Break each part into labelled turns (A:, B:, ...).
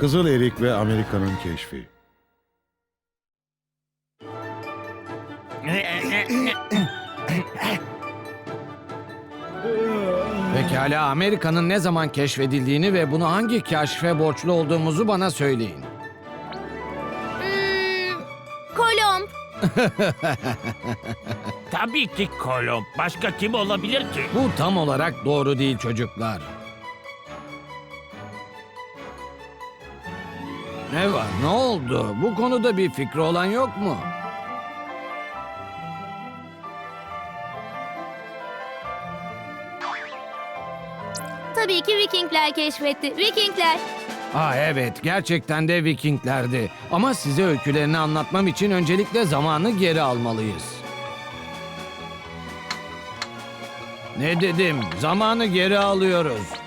A: Kızıl Erik ve Amerika'nın keşfi.
B: Pekala Amerika'nın ne zaman keşfedildiğini ve bunu hangi kaşfe borçlu olduğumuzu bana söyleyin.
C: Hmm, Kolomb.
D: Tabii ki Kolomb. Başka kim olabilir ki?
B: Bu tam olarak doğru değil çocuklar. Ne var ne oldu? Bu konuda bir fikri olan yok mu?
C: Tabii ki Vikingler keşfetti. Vikingler.
B: Aa evet gerçekten de Vikinglerdi. Ama size öykülerini anlatmam için öncelikle zamanı geri almalıyız. Ne dedim? Zamanı geri alıyoruz.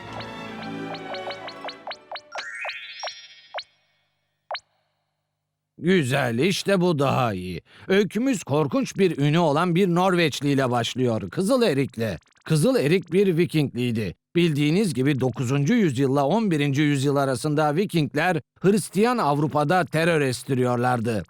B: Güzel, işte bu daha iyi. Öykümüz korkunç bir ünü olan bir Norveçli ile başlıyor. Kızıl Erik'le. Kızıl Erik bir Vikingliydi. Bildiğiniz gibi 9. yüzyılla 11. yüzyıl arasında Vikingler Hristiyan Avrupa'da terör estiriyorlardı.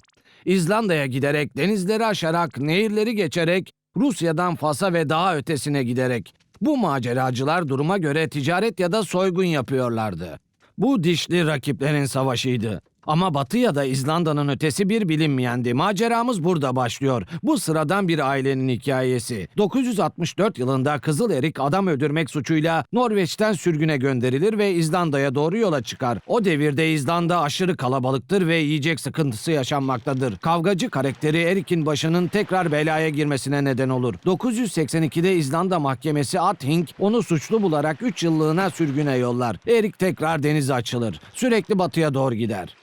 B: İzlanda'ya giderek, denizleri aşarak, nehirleri geçerek, Rusya'dan Fas'a ve daha ötesine giderek. Bu maceracılar duruma göre ticaret ya da soygun yapıyorlardı. Bu dişli rakiplerin savaşıydı. Ama Batı ya da İzlanda'nın ötesi bir bilinmeyendi. Maceramız burada başlıyor. Bu sıradan bir ailenin hikayesi. 964 yılında Kızıl Erik adam öldürmek suçuyla Norveç'ten sürgüne gönderilir ve İzlanda'ya doğru yola çıkar. O devirde İzlanda aşırı kalabalıktır ve yiyecek sıkıntısı yaşanmaktadır. Kavgacı karakteri Erik'in başının tekrar belaya girmesine neden olur. 982'de İzlanda mahkemesi Athing onu suçlu bularak 3 yıllığına sürgüne yollar. Erik tekrar denize açılır. Sürekli batıya doğru gider.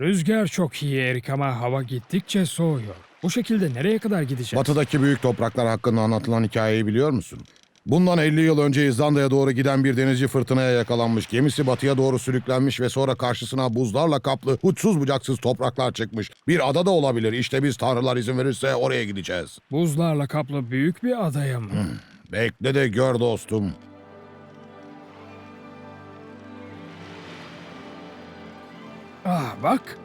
E: Rüzgar çok iyi Erik ama hava gittikçe soğuyor. Bu şekilde nereye kadar gideceğiz?
A: Batıdaki büyük topraklar hakkında anlatılan hikayeyi biliyor musun? Bundan 50 yıl önce İzlanda'ya doğru giden bir denizci fırtınaya yakalanmış. Gemisi batıya doğru sürüklenmiş ve sonra karşısına buzlarla kaplı uçsuz bucaksız topraklar çıkmış. Bir ada da olabilir. İşte biz tanrılar izin verirse oraya gideceğiz.
E: Buzlarla kaplı büyük bir adaya mı?
A: Bekle de gör dostum.
E: Ah bak.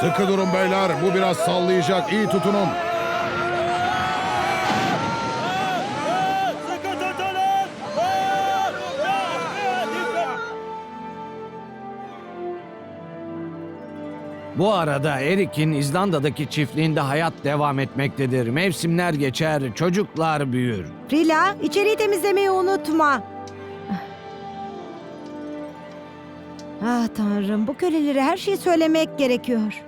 A: Sıkı durun beyler. Bu biraz sallayacak. İyi tutunun.
B: Bu arada Erik'in İzlanda'daki çiftliğinde hayat devam etmektedir. Mevsimler geçer, çocuklar büyür.
F: Rila, içeriği temizlemeyi unutma. Ah tanrım, bu kölelere her şeyi söylemek gerekiyor.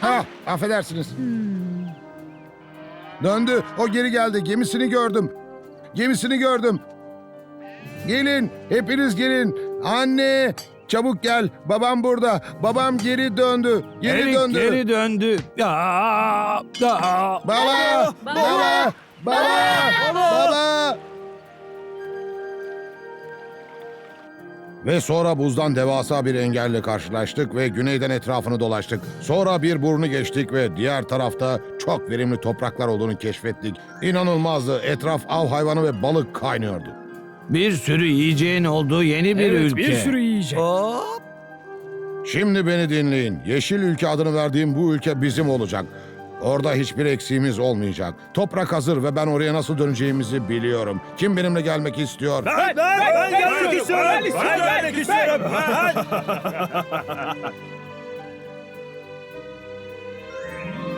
A: Ha, affedersiniz. Döndü. O geri geldi. Gemisini gördüm. Gemisini gördüm. Gelin. Hepiniz gelin. Anne. Çabuk gel. Babam burada. Babam geri döndü. Geri
B: Erik
A: döndü.
B: geri döndü. Ya, ya.
A: Baba. Baba. Baba. Baba. Ve sonra buzdan devasa bir engelle karşılaştık ve güneyden etrafını dolaştık. Sonra bir burnu geçtik ve diğer tarafta çok verimli topraklar olduğunu keşfettik. İnanılmazdı. Etraf av hayvanı ve balık kaynıyordu.
B: Bir sürü yiyeceğin olduğu yeni bir
E: evet
B: ülke.
E: bir sürü yiyecek.
A: Şimdi beni dinleyin. Yeşil ülke adını verdiğim bu ülke bizim olacak. Orada hiçbir eksiğimiz olmayacak. Toprak hazır ve ben oraya nasıl döneceğimizi biliyorum. Kim benimle gelmek istiyor?
D: Ben, ben, ben gelmek istiyorum. Ben gelmek istiyorum.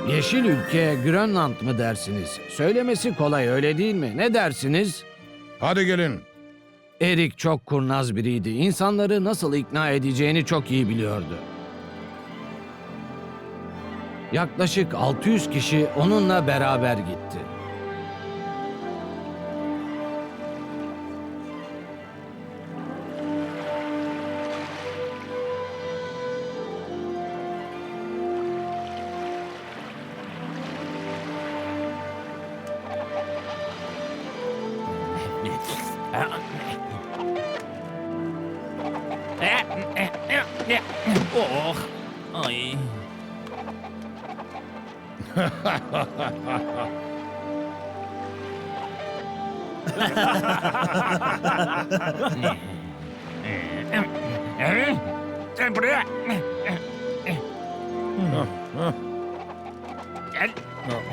B: Yeşil ülke Grönland mı dersiniz? Söylemesi kolay öyle değil mi? Ne dersiniz?
A: Hadi gelin.
B: Erik çok kurnaz biriydi. İnsanları nasıl ikna edeceğini çok iyi biliyordu. Yaklaşık 600 kişi onunla beraber gitti.
D: Oh, ay.
B: Buraya. Gel.
E: Oo.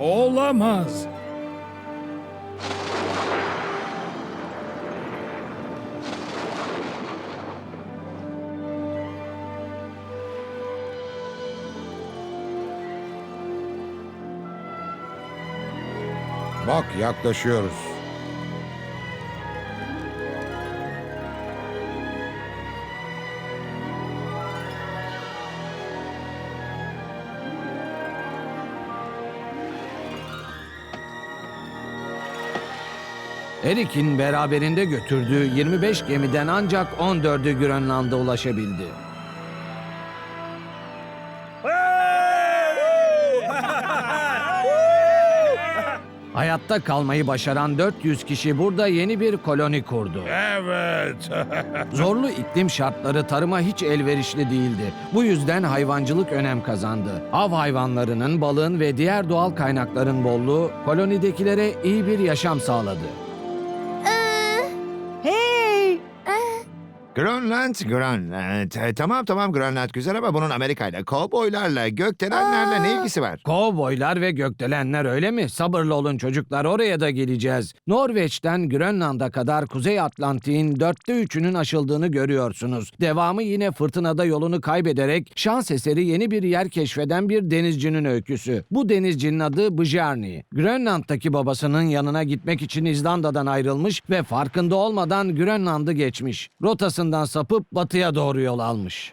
E: Olamaz.
A: Bak yaklaşıyoruz.
B: Erik'in beraberinde götürdüğü 25 gemiden ancak 14'ü Grönland'a ulaşabildi. Hayatta kalmayı başaran 400 kişi burada yeni bir koloni kurdu.
A: Evet.
B: Zorlu iklim şartları tarıma hiç elverişli değildi. Bu yüzden hayvancılık önem kazandı. Av hayvanlarının, balığın ve diğer doğal kaynakların bolluğu kolonidekilere iyi bir yaşam sağladı.
G: Grönland, Grönland. E, tamam tamam Grönland güzel ama bunun Amerika'yla, kovboylarla, gökdelenlerle ne ilgisi var?
B: Kovboylar ve gökdelenler öyle mi? Sabırlı olun çocuklar oraya da geleceğiz. Norveç'ten Grönland'a kadar Kuzey Atlantik'in dörtte üçünün aşıldığını görüyorsunuz. Devamı yine fırtınada yolunu kaybederek şans eseri yeni bir yer keşfeden bir denizcinin öyküsü. Bu denizcinin adı Bjarni. Grönland'daki babasının yanına gitmek için İzlanda'dan ayrılmış ve farkında olmadan Grönland'ı geçmiş. Rotasından sapıp batıya doğru yol almış.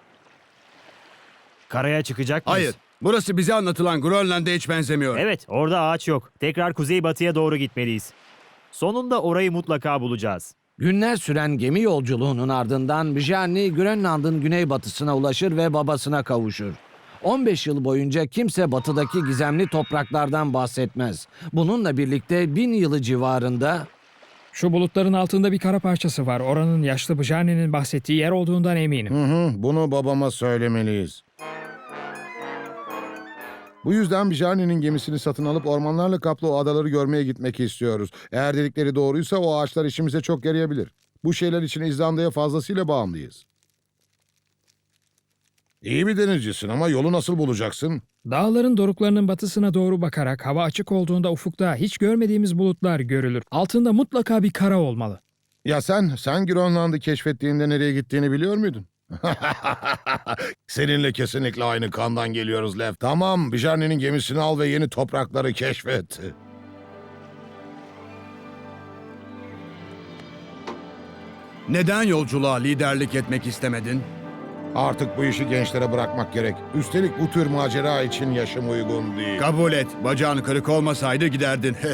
H: Karaya çıkacak mıyız?
I: Hayır. Burası bize anlatılan Grönland'e hiç benzemiyor.
H: Evet, orada ağaç yok. Tekrar kuzeybatıya doğru gitmeliyiz. Sonunda orayı mutlaka bulacağız.
B: Günler süren gemi yolculuğunun ardından Bjarni Grönland'ın güneybatısına ulaşır ve babasına kavuşur. 15 yıl boyunca kimse batıdaki gizemli topraklardan bahsetmez. Bununla birlikte bin yılı civarında
E: Şu bulutların altında bir kara parçası var. Oranın yaşlı Bjarni'nin bahsettiği yer olduğundan eminim.
A: Hı hı, bunu babama söylemeliyiz. Bu yüzden Bijani'nin gemisini satın alıp ormanlarla kaplı o adaları görmeye gitmek istiyoruz. Eğer dedikleri doğruysa o ağaçlar işimize çok yarayabilir. Bu şeyler için İzlanda'ya fazlasıyla bağımlıyız. İyi bir denizcisin ama yolu nasıl bulacaksın?
E: Dağların doruklarının batısına doğru bakarak hava açık olduğunda ufukta hiç görmediğimiz bulutlar görülür. Altında mutlaka bir kara olmalı.
A: Ya sen, sen Grönland'ı keşfettiğinde nereye gittiğini biliyor muydun? Seninle kesinlikle aynı kandan geliyoruz Lev. Tamam, Bijani'nin gemisini al ve yeni toprakları keşfet.
I: Neden yolculuğa liderlik etmek istemedin?
A: Artık bu işi gençlere bırakmak gerek. Üstelik bu tür macera için yaşım uygun değil.
I: Kabul et. Bacağın kırık olmasaydı giderdin.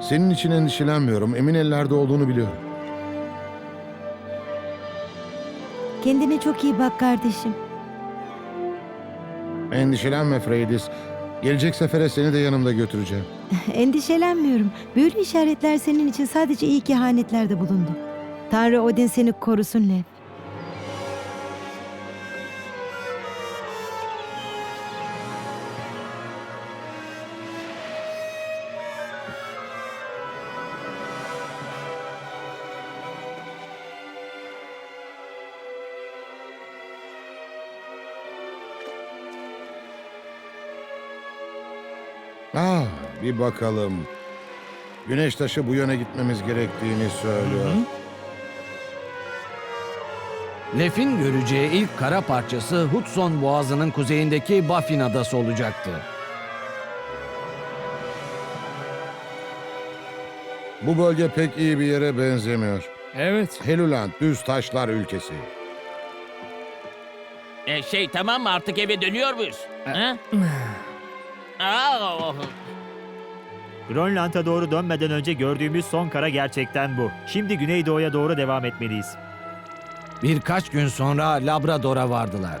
A: Senin için endişelenmiyorum. Emin ellerde olduğunu biliyorum.
F: Kendine çok iyi bak kardeşim.
A: Endişelenme Freydis. Gelecek sefere seni de yanımda götüreceğim.
F: Endişelenmiyorum. Büyülü işaretler senin için sadece iyi kehanetlerde bulundu. Tanrı Odin seni korusun Lev.
A: Ah, bir bakalım. Güneş taşı bu yöne gitmemiz gerektiğini söylüyor.
B: Lef'in göreceği ilk kara parçası Hudson Boğazı'nın kuzeyindeki Baffin Adası olacaktı.
A: Bu bölge pek iyi bir yere benzemiyor.
E: Evet.
A: Helluland, düz taşlar ülkesi.
D: E, şey tamam mı artık eve dönüyor muyuz? Ha?
H: Grönland'a doğru dönmeden önce gördüğümüz son kara gerçekten bu. Şimdi güneydoğuya doğru devam etmeliyiz.
B: Birkaç gün sonra Labrador'a vardılar.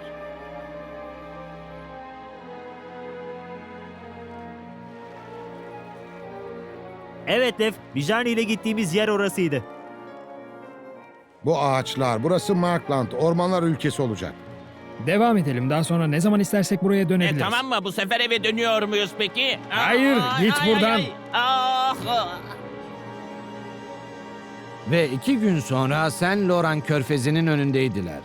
H: Evet Lef, Bijani ile gittiğimiz yer orasıydı.
A: Bu ağaçlar, burası Markland, ormanlar ülkesi olacak.
E: Devam edelim. Daha sonra ne zaman istersek buraya
D: e,
E: dönebiliriz.
D: tamam mı bu sefer eve dönüyor muyuz peki? Aa,
E: Hayır, git buradan.
D: ay. Ah, ah.
B: Ve iki gün sonra Saint Laurent körfezinin önündeydiler.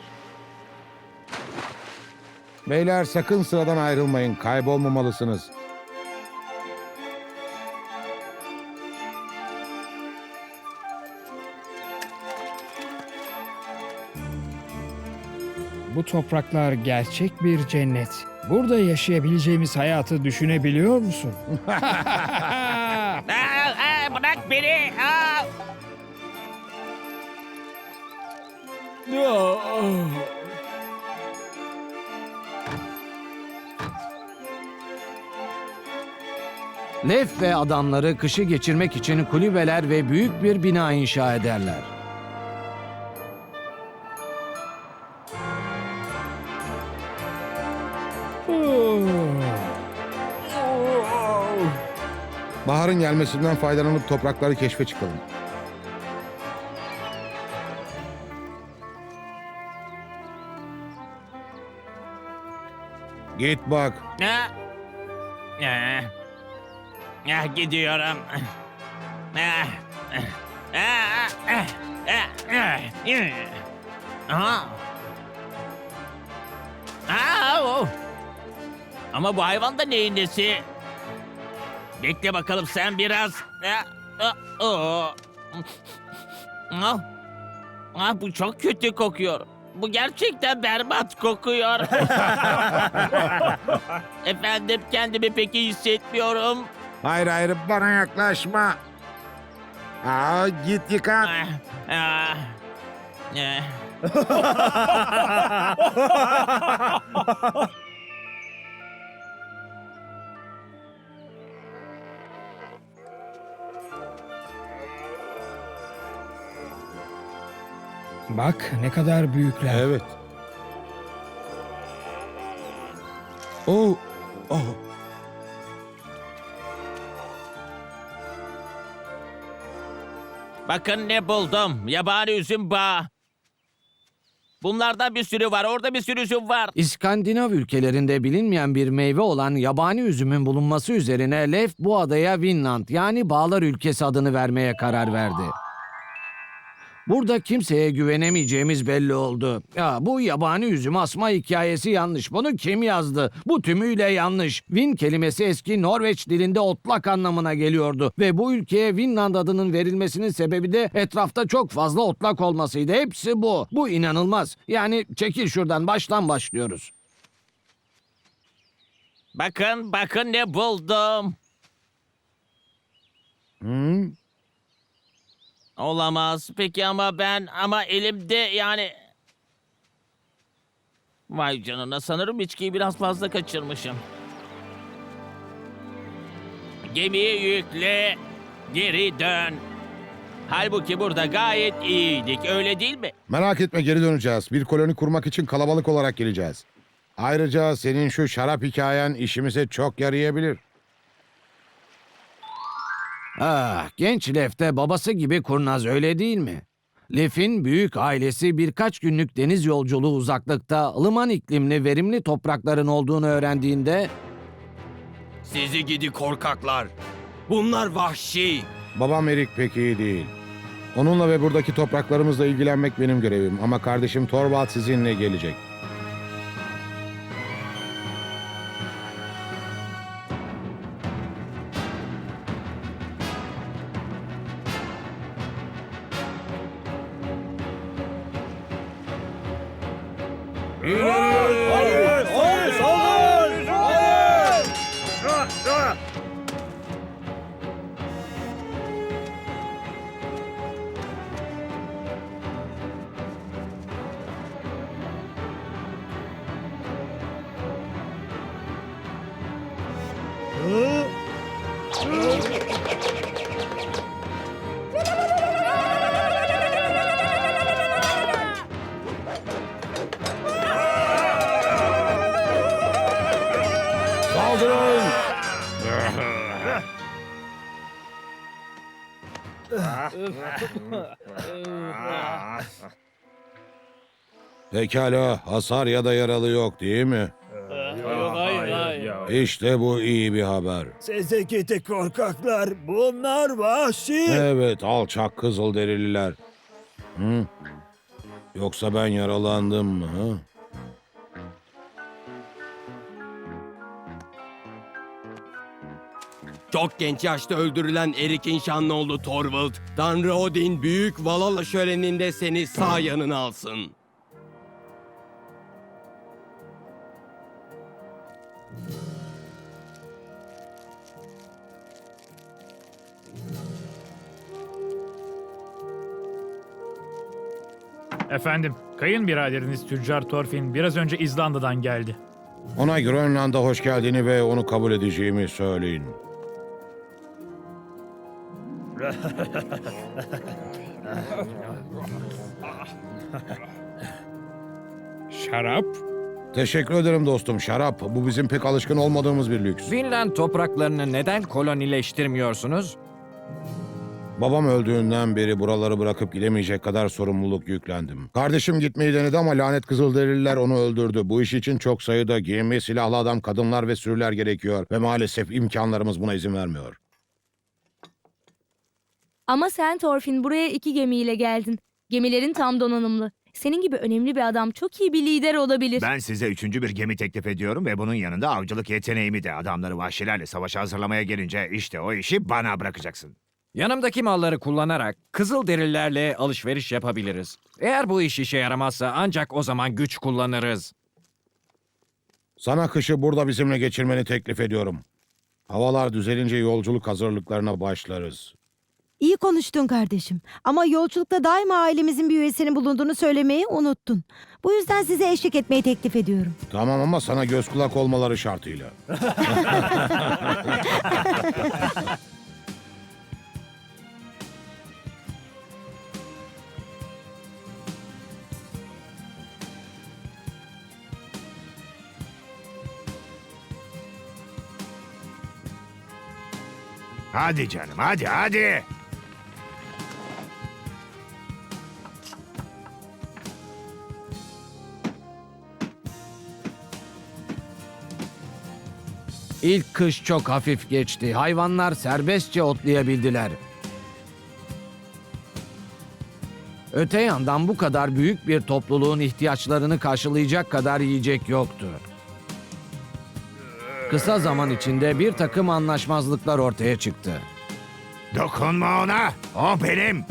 A: Beyler sakın sıradan ayrılmayın, kaybolmamalısınız.
E: Bu topraklar gerçek bir cennet. Burada yaşayabileceğimiz hayatı düşünebiliyor musun?
D: Aa, aa, bırak beni. Aa.
B: Lef ve adamları kışı geçirmek için kulübeler ve büyük bir bina inşa ederler.
A: Baharın gelmesinden faydalanıp toprakları keşfe çıkalım. Git bak.
D: Ha? Ah. Ah, gidiyorum. Aa, oh. Ama bu hayvan da neyin nesi? Bekle bakalım sen biraz. Ah, ah, oh. Ah. Ah, bu çok kötü kokuyor. Bu gerçekten berbat kokuyor. Efendim kendimi pek iyi hissetmiyorum.
A: Hayır hayır bana yaklaşma. Aa, git yıkan.
D: Ah, ah, eh.
E: Bak ne kadar büyükler.
A: Evet. Oh. Oh.
D: Bakın ne buldum. Yabani üzüm bağı. Bunlardan bir sürü var. Orada bir sürü üzüm var.
B: İskandinav ülkelerinde bilinmeyen bir meyve olan yabani üzümün bulunması üzerine Lef bu adaya Vinland yani Bağlar Ülkesi adını vermeye karar verdi. Burada kimseye güvenemeyeceğimiz belli oldu. Ya bu yabani üzüm asma hikayesi yanlış. Bunu kim yazdı? Bu tümüyle yanlış. Vin kelimesi eski Norveç dilinde otlak anlamına geliyordu. Ve bu ülkeye Vinland adının verilmesinin sebebi de etrafta çok fazla otlak olmasıydı. Hepsi bu. Bu inanılmaz. Yani çekil şuradan baştan başlıyoruz.
D: Bakın bakın ne buldum.
A: Hmm.
D: Olamaz. Peki ama ben ama elimde yani... Vay canına sanırım içkiyi biraz fazla kaçırmışım. Gemiyi yükle, geri dön. Halbuki burada gayet iyiydik öyle değil mi?
A: Merak etme geri döneceğiz. Bir koloni kurmak için kalabalık olarak geleceğiz. Ayrıca senin şu şarap hikayen işimize çok yarayabilir.
B: Ah, genç Lef de babası gibi kurnaz öyle değil mi? Lef'in büyük ailesi birkaç günlük deniz yolculuğu uzaklıkta ılıman iklimli verimli toprakların olduğunu öğrendiğinde
J: Sizi gidi korkaklar. Bunlar vahşi.
A: Babam Erik pek iyi değil. Onunla ve buradaki topraklarımızla ilgilenmek benim görevim ama kardeşim Torvald sizinle gelecek. Saldırın! Pekala, hasar ya da yaralı yok değil mi? İşte bu iyi bir haber.
H: Sizi gidi korkaklar. Bunlar vahşi.
A: Evet, alçak kızıl derililer. Hı? Yoksa ben yaralandım mı? Hı?
J: Çok genç yaşta öldürülen Erik'in şanlı oğlu Torvald, Tanrı Odin büyük Valhalla şöleninde seni sağ yanına alsın.
E: Efendim, kayınbiraderiniz Tüccar Thorfinn biraz önce İzlanda'dan geldi.
A: Ona Grönland'a hoş geldiğini ve onu kabul edeceğimi söyleyin.
E: Şarap?
A: Teşekkür ederim dostum. Şarap, bu bizim pek alışkın olmadığımız bir lüks.
B: Finland topraklarını neden kolonileştirmiyorsunuz?
A: Babam öldüğünden beri buraları bırakıp gidemeyecek kadar sorumluluk yüklendim. Kardeşim gitmeyi denedi ama lanet Kızılderililer onu öldürdü. Bu iş için çok sayıda gemi, silahlı adam, kadınlar ve sürüler gerekiyor. Ve maalesef imkanlarımız buna izin vermiyor.
C: Ama sen Thorfinn buraya iki gemiyle geldin. Gemilerin tam donanımlı. Senin gibi önemli bir adam çok iyi bir lider olabilir.
G: Ben size üçüncü bir gemi teklif ediyorum ve bunun yanında avcılık yeteneğimi de adamları vahşilerle savaşa hazırlamaya gelince işte o işi bana bırakacaksın.
B: Yanımdaki malları kullanarak Kızılderililerle alışveriş yapabiliriz. Eğer bu iş işe yaramazsa ancak o zaman güç kullanırız.
A: Sana kışı burada bizimle geçirmeni teklif ediyorum. Havalar düzelince yolculuk hazırlıklarına başlarız.
F: İyi konuştun kardeşim. Ama yolculukta daima ailemizin bir üyesinin bulunduğunu söylemeyi unuttun. Bu yüzden size eşlik etmeyi teklif ediyorum.
A: Tamam ama sana göz kulak olmaları şartıyla.
G: Hadi canım hadi hadi.
B: İlk kış çok hafif geçti. Hayvanlar serbestçe otlayabildiler. Öte yandan bu kadar büyük bir topluluğun ihtiyaçlarını karşılayacak kadar yiyecek yoktu. Kısa zaman içinde bir takım anlaşmazlıklar ortaya çıktı.
G: Dokunma ona. O benim.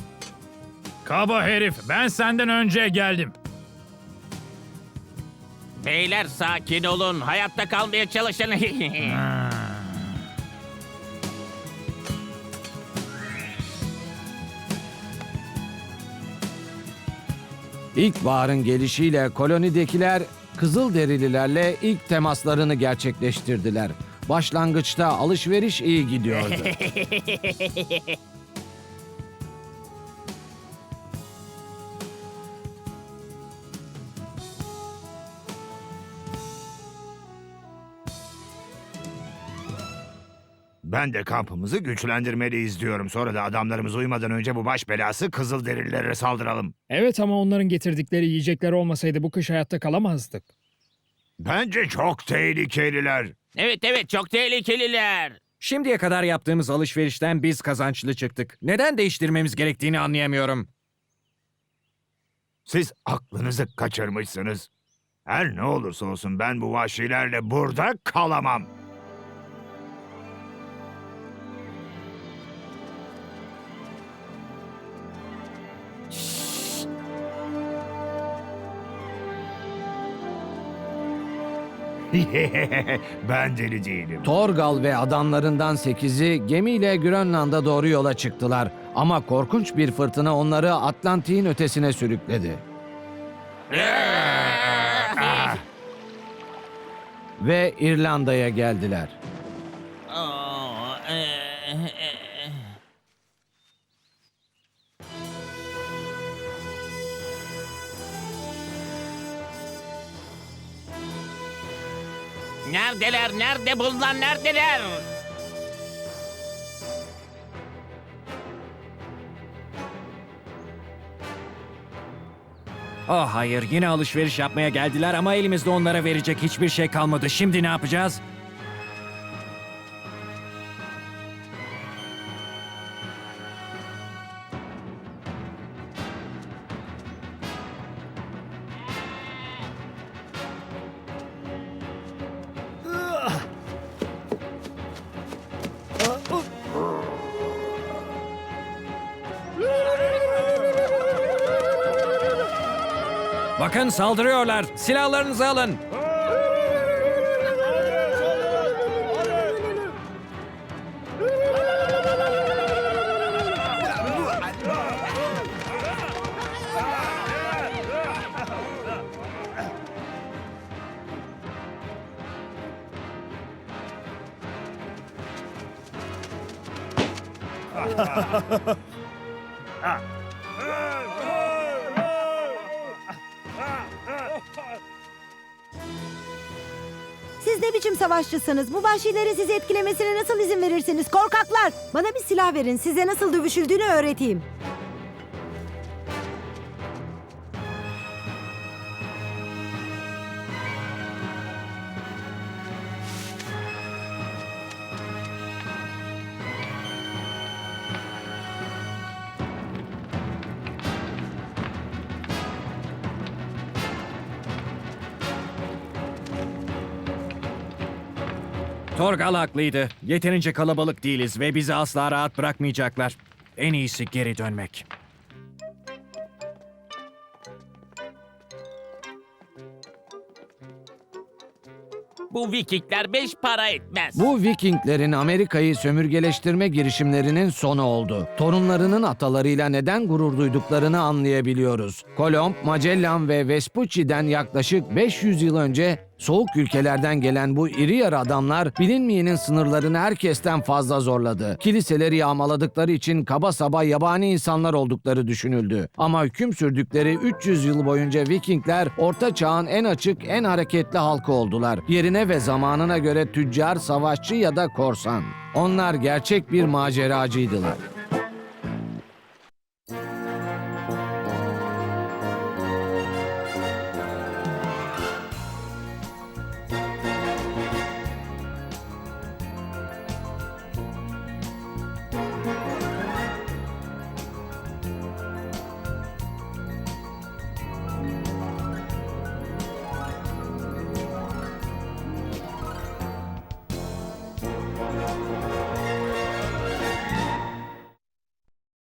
E: Kaba herif, ben senden önce geldim.
D: Beyler sakin olun. Hayatta kalmaya çalışın.
B: İlkbaharın gelişiyle kolonidekiler Kızılderililerle ilk temaslarını gerçekleştirdiler. Başlangıçta alışveriş iyi gidiyordu.
G: Ben de kampımızı güçlendirmeliyiz diyorum. Sonra da adamlarımız uyumadan önce bu baş belası Kızılderililere saldıralım.
E: Evet ama onların getirdikleri yiyecekler olmasaydı bu kış hayatta kalamazdık.
G: Bence çok tehlikeliler.
D: evet evet çok tehlikeliler.
B: Şimdiye kadar yaptığımız alışverişten biz kazançlı çıktık. Neden değiştirmemiz gerektiğini anlayamıyorum.
G: Siz aklınızı kaçırmışsınız. Her ne olursa olsun ben bu vahşilerle burada kalamam. ben deli değilim.
B: Torgal ve adamlarından 8'i gemiyle Grönland'a doğru yola çıktılar. Ama korkunç bir fırtına onları Atlantik'in ötesine sürükledi. ve İrlanda'ya geldiler.
D: Neredeler? Nerede bunlar? Neredeler?
K: Oh hayır yine alışveriş yapmaya geldiler ama elimizde onlara verecek hiçbir şey kalmadı. Şimdi ne yapacağız? Bakın saldırıyorlar. Silahlarınızı alın.
F: savaşçısınız? Bu vahşilerin sizi etkilemesine nasıl izin verirsiniz? Korkaklar! Bana bir silah verin. Size nasıl dövüşüldüğünü öğreteyim.
K: Torgal haklıydı. Yeterince kalabalık değiliz ve bizi asla rahat bırakmayacaklar. En iyisi geri dönmek.
D: Bu Vikingler beş para etmez.
B: Bu Vikinglerin Amerika'yı sömürgeleştirme girişimlerinin sonu oldu. Torunlarının atalarıyla neden gurur duyduklarını anlayabiliyoruz. Kolomb, Magellan ve Vespucci'den yaklaşık 500 yıl önce soğuk ülkelerden gelen bu iri yarı adamlar bilinmeyenin sınırlarını herkesten fazla zorladı. Kiliseleri yağmaladıkları için kaba saba yabani insanlar oldukları düşünüldü. Ama hüküm sürdükleri 300 yıl boyunca Vikingler Orta Çağ'ın en açık, en hareketli halkı oldular. Yerine ve zamanına göre tüccar, savaşçı ya da korsan. Onlar gerçek bir maceracıydılar.